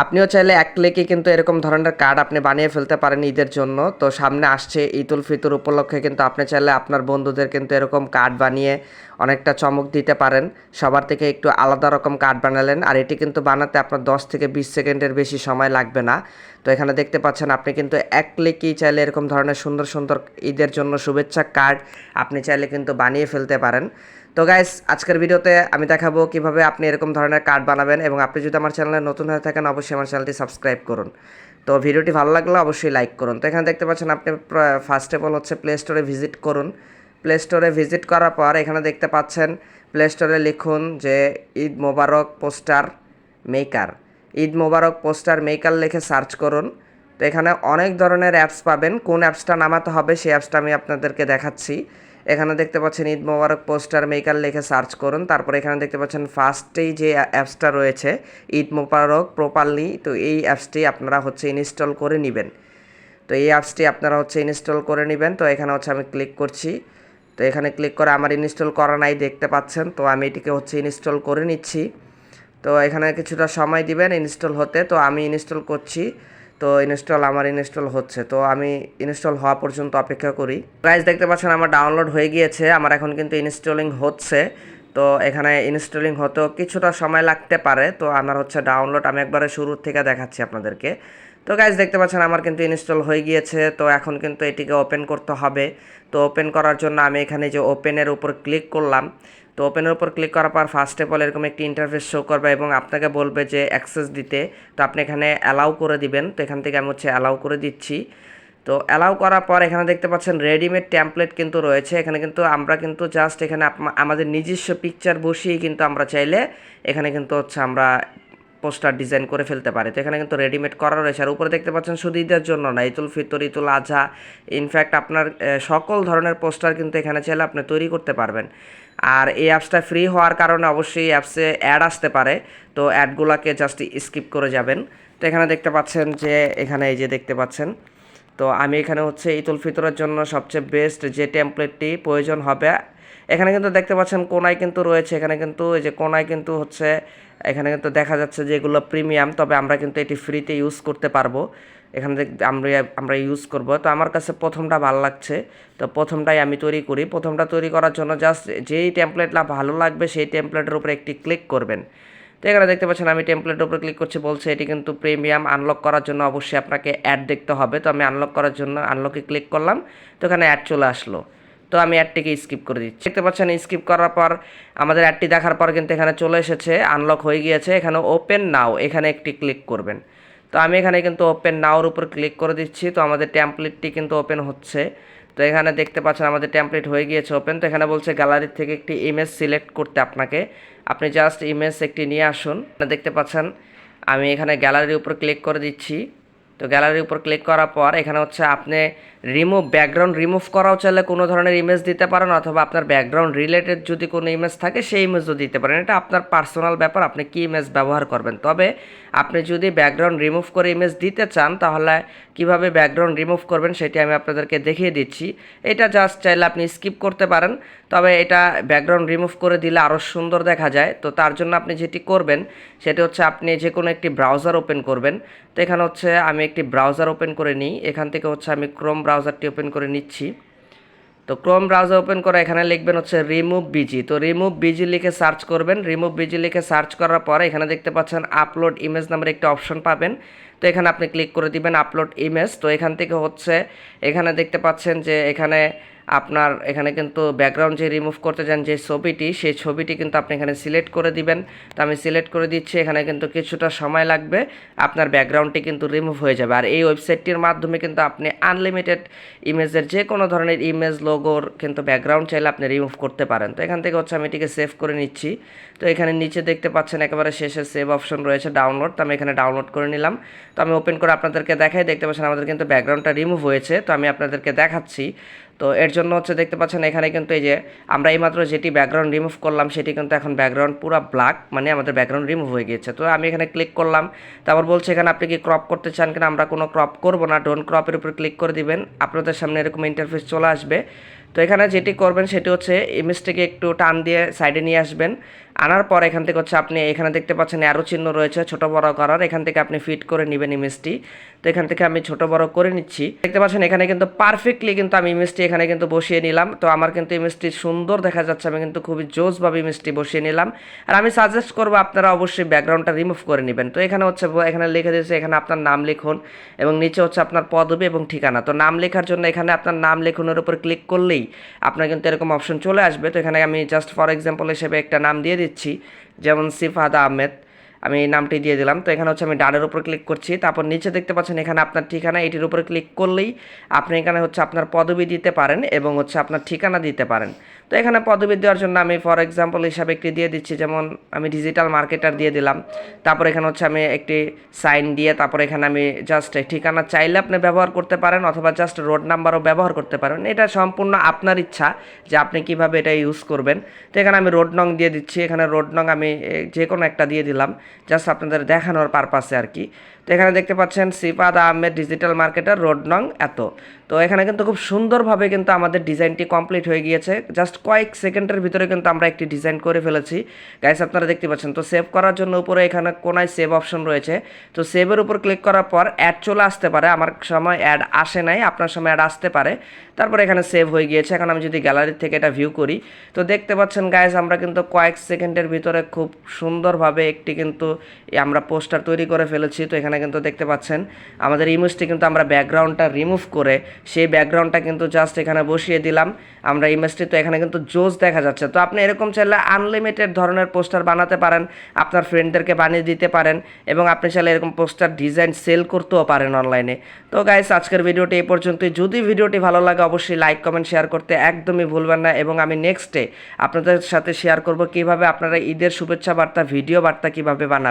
আপনিও চাইলে এক ক্লিকে কিন্তু এরকম ধরনের কার্ড আপনি বানিয়ে ফেলতে পারেন ঈদের জন্য। তো সামনে আসছে ঈদ উল ফিতর উপলক্ষে কিন্তু আপনি চাইলে আপনার বন্ধুদের কিন্তু এরকম কার্ড বানিয়ে অনেকটা চমক দিতে পারেন। সবার থেকে একটু আলাদা রকম কার্ড বানালেন। আর এটি কিন্তু বানাতে আপনার 10 থেকে বিশ সেকেন্ডের বেশি সময় লাগবে না। তো এখানে দেখতে পাচ্ছেন আপনি কিন্তু এক ক্লিকেই চাইলে এরকম ধরনের সুন্দর সুন্দর ঈদের জন্য শুভেচ্ছা কার্ড আপনি চাইলে কিন্তু বানিয়ে ফেলতে পারেন। তো গাইস আজকের ভিডিওতে আমি দেখাবো কীভাবে আপনি এরকম ধরনের কার্ড বানাবেন এবং আপনি যদি আমার চ্যানেলে নতুন হয়ে থাকেন, অবশ্যই আমার চ্যানেলটি সাবস্ক্রাইব করুন। তো ভিডিওটি ভালো লাগলে অবশ্যই লাইক করুন। তো এখানে দেখতে পাচ্ছেন, আপনি ফার্স্ট অফ অল হচ্ছে প্লে স্টোরে ভিজিট করুন। প্লে স্টোরে ভিজিট করার পর এখানে দেখতে পাচ্ছেন প্লে স্টোরে লিখুন যে Eid Mubarak poster maker Eid Mubarak poster maker লিখে সার্চ করুন। তো এখানে অনেক ধরনের অ্যাপস পাবেন। কোন অ্যাপসটা নামাতে হবে সেই অ্যাপসটা আমি আপনাদেরকে দেখাচ্ছি। এখানে দেখতে পাচ্ছেন ঈদ মোবারক পোস্টার মেকার লিখে সার্চ করুন। তারপর এখানে দেখতে পাচ্ছেন ফার্স্টেই যে অ্যাপসটা রয়েছে, ঈদ মোবারক প্রপারলি, তো এই অ্যাপসটি আপনারা হচ্ছে ইনস্টল করে নেবেন। তো এই অ্যাপসটি আপনারা হচ্ছে ইনস্টল করে নেবেন। তো এখানে হচ্ছে আমি ক্লিক করছি। তো এখানে ক্লিক করে আমার ইনস্টল করা নাই দেখতে পাচ্ছেন। তো আমি এটিকে হচ্ছে ইনস্টল করে নিচ্ছি। তো এখানে কিছুটা সময় দিবেন ইনস্টল হতে। তো আমি ইনস্টল করছি। তো ইনস্টল আমার ইনস্টল হচ্ছে। তো আমি ইনস্টল হওয়া পর্যন্ত অপেক্ষা করি। প্রাইস দেখতে পাচ্ছেন আমার ডাউনলোড হয়ে গিয়েছে। আমার এখন কিন্তু ইনস্টলিং হচ্ছে। তো এখানে ইনস্টলিং হতেও কিছুটা সময় লাগতে পারে। তো আমার হচ্ছে ডাউনলোড আমি একবারে শুরুর থেকে দেখাচ্ছি আপনাদেরকে। তো গাইজ দেখতে পাচ্ছেন আমার কিন্তু ইনস্টল হয়ে গিয়েছে। তো এখন কিন্তু এটিকে ওপেন করতে হবে। তো ওপেন করার জন্য আমি এখানে যে ওপেনের উপর ক্লিক করলাম, তো ওপেনের উপর ক্লিক করার পর ফার্স্ট অফ অল এরকম একটি ইন্টারফেস শো করবে এবং আপনাকে বলবে যে অ্যাক্সেস দিতে। তো আপনি এখানে অ্যালাউ করে দিবেন। তো এখান থেকে আমি হচ্ছে অ্যালাউ করে দিচ্ছি। তো অ্যালাউ করার পর এখানে দেখতে পাচ্ছেন রেডিমেড ট্যাম্পলেট কিন্তু রয়েছে। এখানে কিন্তু আমরা কিন্তু জাস্ট এখানে আমাদের নিজস্ব পিকচার বসিয়ে কিন্তু আমরা চাইলে এখানে কিন্তু হচ্ছে আমরা পোস্টার ডিজাইন করে ফেলতে পারে। তো এখানে কিন্তু রেডিমেড করা রয়েছে। আর উপরে দেখতে পাচ্ছেন শুধু ঈদের জন্য না, ঈদুল ফিতর, ঈদুল আজহা ইনফ্যাক্ট আপনার সকল ধরনের পোস্টার কিন্তু এখানে চাইলে আপনি তৈরি করতে পারবেন। আর এই অ্যাপসটা ফ্রি হওয়ার কারণে অবশ্যই এই অ্যাপসে অ্যাড আসতে পারে। তো অ্যাডগুলোকে জাস্ট স্কিপ করে যাবেন। তো এখানে দেখতে পাচ্ছেন যে, এখানে এই যে দেখতে পাচ্ছেন, তো আমি এখানে হচ্ছে ঈদুল ফিতরের জন্য সবচেয়ে বেস্ট যে টেমপ্লেটটি প্রয়োজন হবে এখানে কিন্তু দেখতে পাচ্ছেন কোনায় কিন্তু রয়েছে, এখানে কিন্তু এই যে কোনায় কিন্তু হচ্ছে, এখানে কিন্তু দেখা যাচ্ছে যে এগুলো প্রিমিয়াম, তবে আমরা কিন্তু এটি ফ্রিতে ইউজ করতে পারব। এখানে আমরা আমরা ইউজ করব। তো আমার কাছে প্রথমটা ভালো লাগছে। তো প্রথমটাই আমি তৈরি করি। প্রথমটা তৈরি করার জন্য জাস্ট যেই টেমপ্লেটটা ভালো লাগবে, সেই টেমপ্লেটের উপরে একটি ক্লিক করবেন। তো এখানে দেখতে পাচ্ছেন আমি টেমপ্লেটের উপর ক্লিক করছি, বলছে এটি কিন্তু প্রিমিয়াম আনলক করার জন্য অবশ্যই আপনাকে অ্যাড দেখতে হবে। তো আমি আনলক করার জন্য আনলকে ক্লিক করলাম। তো এখানে অ্যাড চলে আসলো। তো আমি অ্যাডটিকে স্কিপ করে দিচ্ছি। দেখতে পাচ্ছেন স্কিপ করার পর আমাদের অ্যাডটি দেখার পর কিন্তু এখানে চলে এসেছে আনলক হয়ে গিয়েছে, এখানে ওপেন নাও এখানে একটি ক্লিক করবেন। তো আমি এখানে কিন্তু ওপেন নাওর উপর ক্লিক করে দিচ্ছি, তো আমাদের ট্যাম্পলেটটি কিন্তু ওপেন হচ্ছে। তো এখানে দেখতে পাচ্ছেন, আমাদের ট্যাম্পলেট হয়ে গিয়েছে ওপেন তো এখানে বলছে গ্যালারি থেকে একটি ইমেজ সিলেক্ট করতে আপনাকে। আপনি জাস্ট ইমেজ একটি নিয়ে আসুন। দেখতে পাচ্ছেন, আমি এখানে গ্যালারির উপর ক্লিক করে দিচ্ছি। তো গ্যালারির উপর ক্লিক করার পর এখানে হচ্ছে আপনি রিমুভ ব্যাকগ্রাউন্ড রিমুভ করাও চাইলে কোনো ধরনের ইমেজ দিতে পারেন অথবা আপনার ব্যাকগ্রাউন্ড রিলেটেড যদি কোনো ইমেজ থাকে সেই ইমেজও দিতে পারেন। এটা আপনার পার্সোনাল ব্যাপার, আপনি কী ইমেজ ব্যবহার করবেন? তবে আপনি যদি ব্যাকগ্রাউন্ড রিমুভ করে ইমেজ দিতে চান তাহলে কীভাবে ব্যাকগ্রাউন্ড রিমুভ করবেন সেটি আমি আপনাদেরকে দেখিয়ে দিচ্ছি। এটা জাস্ট চাইলে আপনি স্কিপ করতে পারেন, তবে এটা ব্যাকগ্রাউন্ড রিমুভ করে দিলে আরও সুন্দর দেখা যায়। তো তার জন্য আপনি যেটি করবেন সেটি হচ্ছে আপনি যে কোনো একটি ব্রাউজার ওপেন করবেন। তো এখানে হচ্ছে আমি একটি ব্রাউজার ওপেন করে নিই। এখান থেকে হচ্ছে আমি ক্রোম ব্রাউজারটি ওপেন করে নিচ্ছি। তো ক্রোম ব্রাউজার ওপেন করে এখানে লিখবেন হচ্ছে রিমুভ বিজি তো রিমুভ বিজি লিখে সার্চ করবেন। রিমুভ বিজি লিখে সার্চ করার পরে এখানে দেখতে পাচ্ছেন আপলোড ইমেজ নামের একটি অপশন পাবেন। তো এখানে আপনি ক্লিক করে দিবেন আপলোড ইমেজ তো এখান থেকে হচ্ছে এখানে দেখতে পাচ্ছেন যে এখানে আপনার এখানে কিন্তু ব্যাকগ্রাউন্ড যে রিমুভ করতে চান যে ছবিটি, সেই ছবিটি কিন্তু আপনি এখানে সিলেক্ট করে দিবেন। তো আমি সিলেক্ট করে দিচ্ছি, এখানে কিন্তু কিছুটা সময় লাগবে। আপনার ব্যাকগ্রাউন্ডটি কিন্তু রিমুভ হয়ে যাবে। আর এই ওয়েবসাইটটির মাধ্যমে কিন্তু আপনি আনলিমিটেড ইমেজের যে কোনো ধরনের ইমেজ লোগোর কিন্তু ব্যাকগ্রাউন্ড চাইলে আপনি রিমুভ করতে পারেন। তো এখান থেকে হচ্ছে আমি এটিকে সেভ করে নিচ্ছি। তো এখানে নিচে দেখতে পাচ্ছেন একেবারে শেষে সেভ অপশন রয়েছে ডাউনলোড তো আমি এখানে ডাউনলোড করে নিলাম। তো আমি ওপেন করে আপনাদেরকে দেখাই। দেখতে পাচ্ছেন আমাদের কিন্তু ব্যাকগ্রাউন্ডটা রিমুভ হয়েছে। তো আমি আপনাদেরকে দেখাচ্ছি। তো এর জন্য হচ্ছে দেখতে পাচ্ছেন এখানে কিন্তু এই যে আমরা এইমাত্র যেটি ব্যাকগ্রাউন্ড রিমুভ করলাম, সেটি কিন্তু এখন ব্যাকগ্রাউন্ড পুরো ব্ল্যাক মানে আমাদের ব্যাকগ্রাউন্ড রিমুভ হয়ে গিয়েছে। তো আমি এখানে ক্লিক করলাম, তারপর বলছে এখানে আপনি কি ক্রপ করতে চান কিনা, আমরা কোনো ক্রপ করব না ডোন ক্রপের উপর ক্লিক করে দিবেন, আপনাদের সামনে এরকম ইন্টারফেস চলে আসবে। তো এখানে যেটি করবেন, সেটি হচ্ছে ইমেজটিকে একটু টান দিয়ে সাইডে নিয়ে আসবেন। আনার পর এখান থেকে হচ্ছে আপনি এখানে দেখতে পাচ্ছেন অ্যারো চিহ্ন রয়েছে, ছোট বড় করার। এখান থেকে আপনি ফিট করে নেবেন ইমেজটি তো এখান থেকে আমি ছোট বড় করে নিচ্ছি। দেখতে পাচ্ছেন এখানে কিন্তু পারফেক্টলি কিন্তু আমি ইমেজটি এখানে কিন্তু বসিয়ে নিলাম। তো আমার কিন্তু ইমেজটি সুন্দর দেখা যাচ্ছে, আমি কিন্তু খুবই জোসভাবে ইমেজটি বসিয়ে নিলাম। আর আমি সাজেস্ট করব আপনারা অবশ্যই ব্যাকগ্রাউন্ডটা রিমুভ করে নেবেন। তো এখানে হচ্ছে এখানে লিখে দিয়েছে, এখানে আপনার নাম লিখুন এবং নিচে হচ্ছে আপনার পদবি এবং ঠিকানা। তো নাম লেখার জন্য এখানে আপনার নাম লেখনের উপর ক্লিক করলেই আপনার কিন্তু এরকম অপশন চলে আসবে। তো এখানে আমি জাস্ট ফর এক্সাম্পল হিসেবে একটা নাম দিয়ে দিচ্ছি। যেমন সিফাত আহমেদ আমি নামটি দিয়ে দিলাম। তো এখানে হচ্ছে আমি ডানের উপর ক্লিক করছি। তারপর নিচে দেখতে পাচ্ছেন এখানে আপনার ঠিকানা, এটির উপরে ক্লিক করলেই আপনি এখানে হচ্ছে আপনার পদবি দিতে পারেন এবং হচ্ছে আপনার ঠিকানা দিতে পারেন। তো এখানে পদবি দেওয়ার জন্য আমি ফর এক্সাম্পল হিসাবে একটি দিয়ে দিচ্ছি। যেমন আমি ডিজিটাল মার্কেটার দিয়ে দিলাম। তারপর এখানে হচ্ছে আমি একটি সাইন দিয়ে তারপর এখানে আমি জাস্ট ঠিকানা চাইলে আপনি ব্যবহার করতে পারেন অথবা জাস্ট রোড নাম্বারও ব্যবহার করতে পারেন। এটা সম্পূর্ণ আপনার ইচ্ছা যে আপনি কীভাবে এটা ইউজ করবেন। তো এখানে আমি রোড নং দিয়ে দিচ্ছি। এখানে রোড নং আমি যে কোনো একটা দিয়ে দিলাম। জাস্ট আপনাদের দেখানোর পারপাসে আর কি। তো এখানে দেখতে পাচ্ছেন Sipad Ahmed digital marketer road নং এত। তো এখানে কিন্তু খুব সুন্দরভাবে কিন্তু আমাদের ডিজাইনটি কমপ্লিট হয়ে গিয়েছে। জাস্ট কয়েক সেকেন্ডের ভিতরে কিন্তু আমরা একটি ডিজাইন করে ফেলেছি। গাইস আপনারা দেখতে পাচ্ছেন, তো সেভ করার জন্য উপরে এখানে কোনায় সেভ অপশন রয়েছে। তো সেভের উপর ক্লিক করার পর অ্যাড চলে আসতে পারে। আমার সময় অ্যাড আসে নাই, আপনার সময় অ্যাড আসতে পারে। তারপর এখানে সেভ হয়ে গিয়েছে। এখন আমি যদি গ্যালারি থেকে এটা ভিউ করি, তো দেখতে পাচ্ছেন গাইস আমরা কিন্তু কয়েক সেকেন্ডের ভিতরে খুব সুন্দরভাবে একটি কিন্তু এই আমরা পোস্টার তৈরি করে ফেলেছি, তো এখানে কিন্তু দেখতে পাচ্ছেন, আমাদের ইমেজটি কিন্তু আমরা ব্যাকগ্রাউন্ডটা রিমুভ করে সেই ব্যাকগ্রাউন্ডটা কিন্তু জাস্ট এখানে বসিয়ে দিলাম। আমরা ইমেজটি তো এখানে কিন্তু জোস দেখা যাচ্ছে। তো আপনি এরকম চাইলে আনলিমিটেড ধরনের পোস্টার বানাতে পারেন, আপনার ফ্রেন্ডদেরকে বানিয়ে দিতে পারেন এবং আপনি চাইলে এরকম পোস্টার ডিজাইন সেল করতেও পারেন অনলাইনে তো গাইস আজকের ভিডিওটি এই পর্যন্তই। যদি ভিডিওটি ভালো লাগে, অবশ্যই লাইক কমেন্ট শেয়ার করতে একদমই ভুলবেন না এবং আমি নেক্সটে আপনাদের সাথে শেয়ার করব কীভাবে আপনারা ঈদের শুভেচ্ছা বার্তা ভিডিও বার্তা কীভাবে বানাবেন